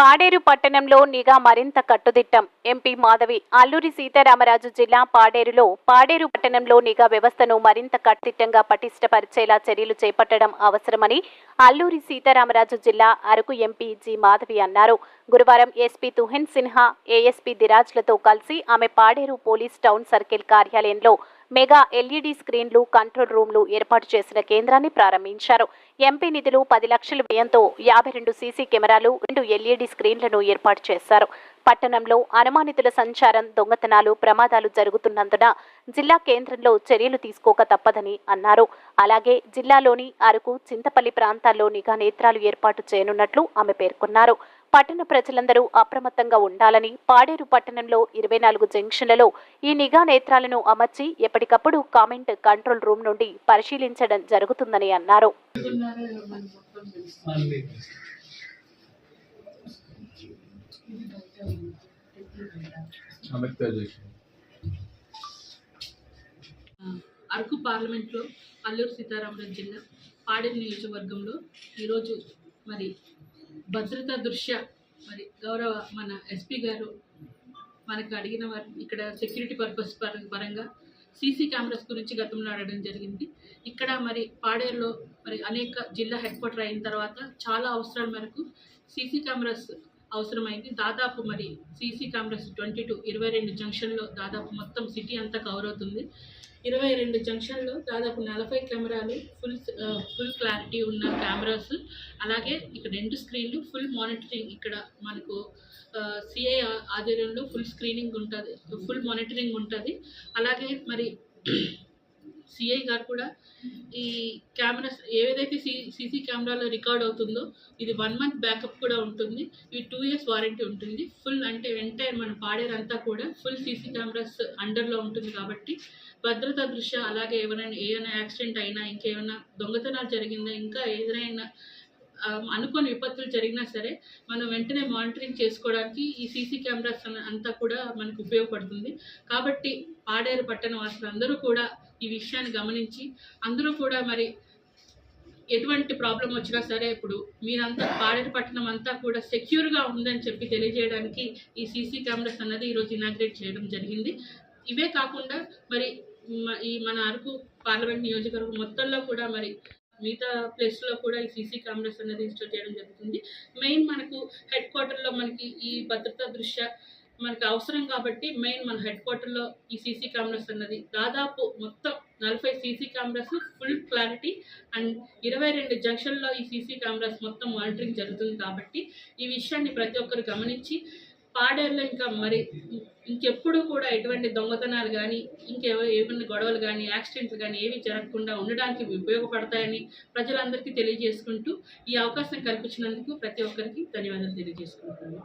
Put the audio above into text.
పాడేరు పట్టణంలో నిఘా మరింత కట్టుదిట్టం. ఎంపీ మాధవి అల్లూరి సీతారామరాజు జిల్లా పాడేరులో పాడేరు పట్టణంలో నిఘా వ్యవస్థను మరింత కట్టుదిట్టంగా పటిష్టపరిచేలా చర్యలు చేపట్టడం అవసరమని అల్లూరి సీతారామరాజు జిల్లా అరకు ఎంపీ జి మాధవి అన్నారు. గురువారం ఎస్పీ తుహిన్ సిన్హా ఏఎస్పీ దిరాజ్లతో కలిసి ఆమె పాడేరు పోలీస్ టౌన్ సర్కిల్ కార్యాలయంలో మెగా ఎల్ఈడీ స్క్రీన్లు కంట్రోల్ రూమ్లు ఏర్పాటు చేసిన కేంద్రాన్ని ప్రారంభించారు. ఎంపీ నిధులు పది లక్షల వ్యయంతో యాభై రెండు సీసీ కెమెరాలు రెండు ఎల్ఈడీ స్క్రీన్లను ఏర్పాటు చేశారు. పట్టణంలో అనుమానితుల సంచారం దొంగతనాలు ప్రమాదాలు జరుగుతున్నందున జిల్లా కేంద్రంలో చర్యలు తీసుకోక తప్పదని అన్నారు అలాగే జిల్లాలోని అరకు చింతపల్లి ప్రాంతాల్లో నిఘా నేత్రాలు ఏర్పాటు చేయనున్నట్లు ఆమె పేర్కొన్నారు పట్టణ ప్రజలందరూ అప్రమత్తంగా ఉండాలని పాడేరు పట్టణంలో ఇరవై నాలుగు జంక్షన్లలో ఈ నిఘా నేత్రాలను అమర్చి ఎప్పటికప్పుడు కామెంట్ కంట్రోల్ రూమ్ నుండి పరిశీలించడం జరుగుతుందని అన్నారు Thank you. అరకు పార్లమెంట్లో అల్లూరు సీతారామరాజు జిల్లా పాడేరు నియోజకవర్గంలో ఈరోజు మరి భద్రతా దృష్ట్యా మరి గౌరవ మన ఎస్పీ గారు మనకు అడిగిన వారి ఇక్కడ సెక్యూరిటీ పర్పస్ పరంగా సీసీ కెమెరాస్ గురించి గతంలో అడగడం జరిగింది. ఇక్కడ మరి పాడేరులో మరి అనేక జిల్లా హెడ్ క్వార్టర్ అయిన తర్వాత చాలా అవసరాల మేరకు సీసీ కెమెరాస్ అవసరమైంది. దాదాపు మరి సీసీ కెమెరాస్ ట్వంటీ టూ ఇరవై రెండు జంక్షన్లో దాదాపు మొత్తం సిటీ అంతా కవర్ అవుతుంది. ఇరవై రెండు జంక్షన్లో దాదాపు నలభై కెమెరాలు ఫుల్ ఫుల్ క్లారిటీ ఉన్న కెమెరాస్ అలాగే ఇక్కడ రెండు స్క్రీన్లు ఫుల్ మానిటరింగ్ ఇక్కడ మనకు సిఐ ఆధ్వర్యంలో ఫుల్ స్క్రీనింగ్ ఉంటుంది ఫుల్ మానిటరింగ్ ఉంటుంది. అలాగే మరి సిఐ గారు కూడా ఈ కెమెరాస్ ఏదైతే సి సీసీ కెమెరాలో రికార్డ్ అవుతుందో ఇది వన్ మంత్ బ్యాకప్ కూడా ఉంటుంది. ఇది టూ ఇయర్స్ వారంటీ ఉంటుంది. ఫుల్ అంటే ఎంటైర్ మనం పాడేదంతా కూడా ఫుల్ సీసీ కెమెరాస్ అండర్లో ఉంటుంది కాబట్టి భద్రతా దృష్ట్యా అలాగే ఎవరైనా ఏమైనా యాక్సిడెంట్ అయినా ఇంకేమైనా దొంగతనాలు జరిగిందా ఇంకా ఏదైనా అనుకోని విపత్తులు జరిగినా సరే మనం వెంటనే మానిటరింగ్ చేసుకోవడానికి ఈ సీసీ కెమెరాస్ అన్న- అంతా కూడా మనకు ఉపయోగపడుతుంది. కాబట్టి పాడేరు పట్టణ వాసులు అందరూ కూడా ఈ విషయాన్ని గమనించి అందరూ కూడా మరి ఎటువంటి ప్రాబ్లం వచ్చినా సరే ఇప్పుడు మీరంతా పాడేరు పట్టణం అంతా కూడా సెక్యూర్గా ఉందని చెప్పి తెలియజేయడానికి ఈ సీసీ కెమెరాస్ అన్నది ఈరోజు ఇనాగ్రేట్ చేయడం జరిగింది. ఇవే కాకుండా మరి ఈ మన అరకు పార్లమెంట్ నియోజకవర్గం మొత్తంలో కూడా మరి మిగతా ప్లేస్లో కూడా ఈ సీసీ కెమెరాస్ అనేది ఇన్స్టాల్ చేయడం జరుగుతుంది. మెయిన్ మనకు హెడ్ క్వార్టర్లో మనకి ఈ భద్రతా దృష్ట్యా మనకి అవసరం కాబట్టి మెయిన్ మన హెడ్ క్వార్టర్లో ఈ సీసీ కెమెరాస్ అన్నది. దాదాపు మొత్తం నలభై CC cameras full clarity and ఇరవై రెండు జంక్షన్లో ఈ సీసీ కెమెరాస్ మొత్తం మానిటరింగ్ జరుగుతుంది కాబట్టి ఈ విషయాన్ని ప్రతి ఒక్కరు గమనించి పాడేళ్ళు ఇంకా మరి ఇంకెప్పుడు కూడా ఎటువంటి దొంగతనాలు కానీ ఇంకేవో ఏమైనా గొడవలు కానీ యాక్సిడెంట్లు కానీ ఏవి జరగకుండా ఉండడానికి ఉపయోగపడతాయని ప్రజలందరికీ తెలియజేసుకుంటూ ఈ అవకాశం కల్పించినందుకు ప్రతి ఒక్కరికి ధన్యవాదాలు తెలియజేసుకుంటున్నాను.